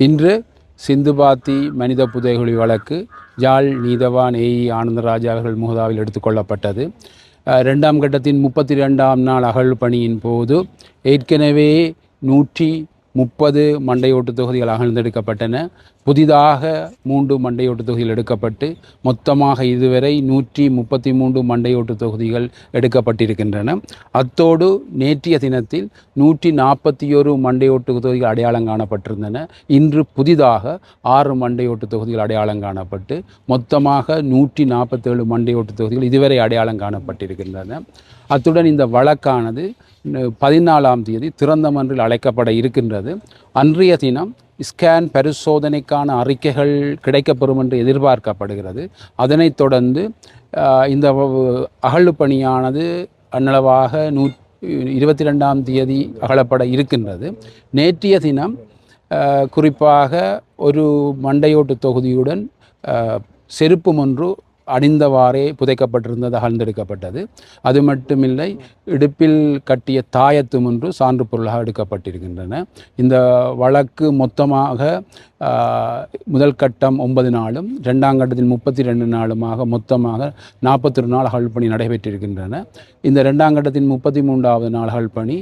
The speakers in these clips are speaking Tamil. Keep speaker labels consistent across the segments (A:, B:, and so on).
A: இன்று சிந்துபாத்தி மனித புதைகுழி வழக்கு ஜால் நீதவான் ஏஇ ஆனந்தராஜா அவர்கள் முகதாவில் எடுத்துக்கொள்ளப்பட்டது ரெண்டாம் கட்டத்தின் முப்பத்தி ரெண்டாம் நாள் அகழ் பணியின் போது ஏற்கனவே நூற்றி முப்பது மண்டையோட்டு தொகுதிகள் அகழ்ந்தெடுக்கப்பட்டன புதிதாக மூன்று மண்டையோட்டு தொகுதிகள் எடுக்கப்பட்டு மொத்தமாக இதுவரை நூற்றி முப்பத்தி மூன்று மண்டையோட்டு தொகுதிகள் எடுக்கப்பட்டிருக்கின்றன. அத்தோடு நேற்றைய தினத்தில் நூற்றி நாற்பத்தி ஒரு மண்டையோட்டு தொகுதிகள் அடையாளம் காணப்பட்டிருந்தன. இன்று புதிதாக ஆறு மண்டையோட்டு தொகுதிகள் அடையாளம் காணப்பட்டு மொத்தமாக நூற்றி நாற்பத்தேழு மண்டையோட்டு தொகுதிகள் இதுவரை அடையாளம் காணப்பட்டிருக்கின்றன. அத்துடன் இந்த வழக்கானது பதினாலாம் தேதி திறந்த மன்றில் அழைக்கப்பட இருக்கின்றது. அன்றைய தினம் ஸ்கேன் பரிசோதனைக்கான அறிக்கைகள் கிடைக்கப்பெறும் என்று எதிர்பார்க்கப்படுகிறது. அதனைத் தொடர்ந்து இந்த வ- அகழ்வு பணியானது அன்னளவாக நூ இருபத்தி ரெண்டாம் தேதி அகலப்பட இருக்கின்றது. நேற்றைய தினம் குறிப்பாக ஒரு மண்டையோட்டு தொகுதியுடன் செருப்பு ஒன்று அணிந்தவாறே புதைக்கப்பட்டிருந்தது அகழ்ந்தெடுக்கப்பட்டது. அது மட்டுமில்லை இடுப்பில் கட்டிய தாயத்தும் ஒன்று சான்று பொருளாக எடுக்கப்பட்டிருக்கின்றன. இந்த வழக்கு மொத்தமாக முதல் கட்டம் ஒன்பது நாளும் ரெண்டாம் கட்டத்தில் முப்பத்தி ரெண்டு நாளுமாக மொத்தமாக நாற்பத்தொரு நாள் அகழ்பணி நடைபெற்றிருக்கின்றன. இந்த ரெண்டாம் கட்டத்தின் முப்பத்தி மூன்றாவது நாள் அகழ்பணி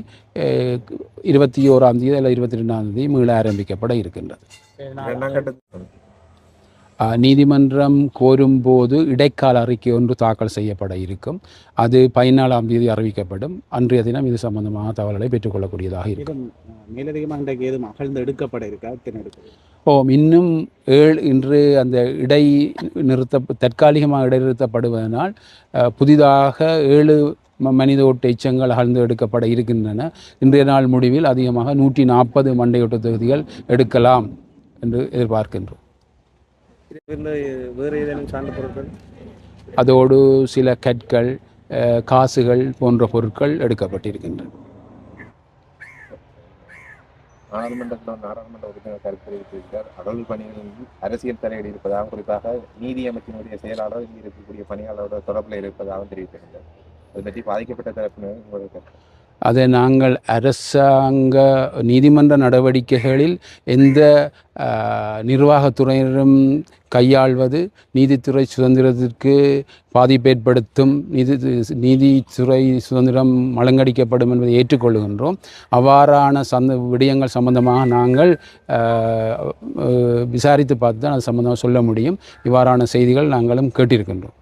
A: இருபத்தி ஓராம் தேதி அல்ல இருபத்தி ரெண்டாம் தேதி மீள ஆரம்பிக்கப்பட இருக்கின்றது. நீதிமன்றம் கோரும்போது இடைக்கால அறிக்கை ஒன்று தாக்கல் செய்யப்பட இருக்கும். அது பதினாலாம் தேதி அறிவிக்கப்படும். அன்றைய தினம் இது சம்பந்தமாக தகவல்களை பெற்றுக்கொள்ளக்கூடியதாக இருக்கும்.
B: மேலதிகமாக இன்றைக்கு ஏதும் அகழ்ந்து எடுக்கப்பட இருக்கா?
A: ஓ இன்னும் ஏழு இன்று அந்த இடை நிறுத்த தற்காலிகமாக இடைநிறுத்தப்படுவதனால் புதிதாக ஏழு மனித ஓட்ட எச்சங்கள் அகழ்ந்து எடுக்கப்பட இருக்கின்றன. இன்றைய நாள் முடிவில் அதிகமாக நூற்றி நாற்பது மண்டையோட்ட தொகுதிகள் எடுக்கலாம் என்று எதிர்பார்க்கின்றோம்.
B: வேறு ஏதேனும் சார்ந்த பொருட்கள்?
A: அதோடு சில கற்கள் காசுகள் போன்ற பொருட்கள் எடுக்கப்பட்டிருக்கின்றன.
C: நாடாளுமன்றத்தில் நாடாளுமன்ற உறுப்பினர் கருத்து தெரிவித்திருக்கிறார். பணிகளில் அரசியல் தலையீடு இருப்பதாக குறிப்பாக நீதி அமைச்சினுடைய செயலாளர் இருக்கக்கூடிய பணியாளரோட தொடர்பில் இருப்பதாக தெரிவித்திருந்தார் அது பற்றி பாதிக்கப்பட்ட தரப்பினர் உங்களுடைய
A: அதை நாங்கள் அரசாங்க நீதிமன்ற நடவடிக்கைகளில் எந்த நிர்வாகத்துறையினரும் கையாள்வது நீதித்துறை சுதந்திரத்திற்கு பாதிப்பு ஏற்படுத்தும் நீதி நீதித்துறை சுதந்திரம் மலங்கடிக்கப்படும் என்பதை ஏற்றுக்கொள்கின்றோம். அவ்வாறான சந்த விடயங்கள் சம்பந்தமாக நாங்கள் விசாரித்து பார்த்து தான் அது சம்பந்தமாக சொல்ல முடியும். இவ்வாறான செய்திகள் நாங்களும் கேட்டிருக்கின்றோம்.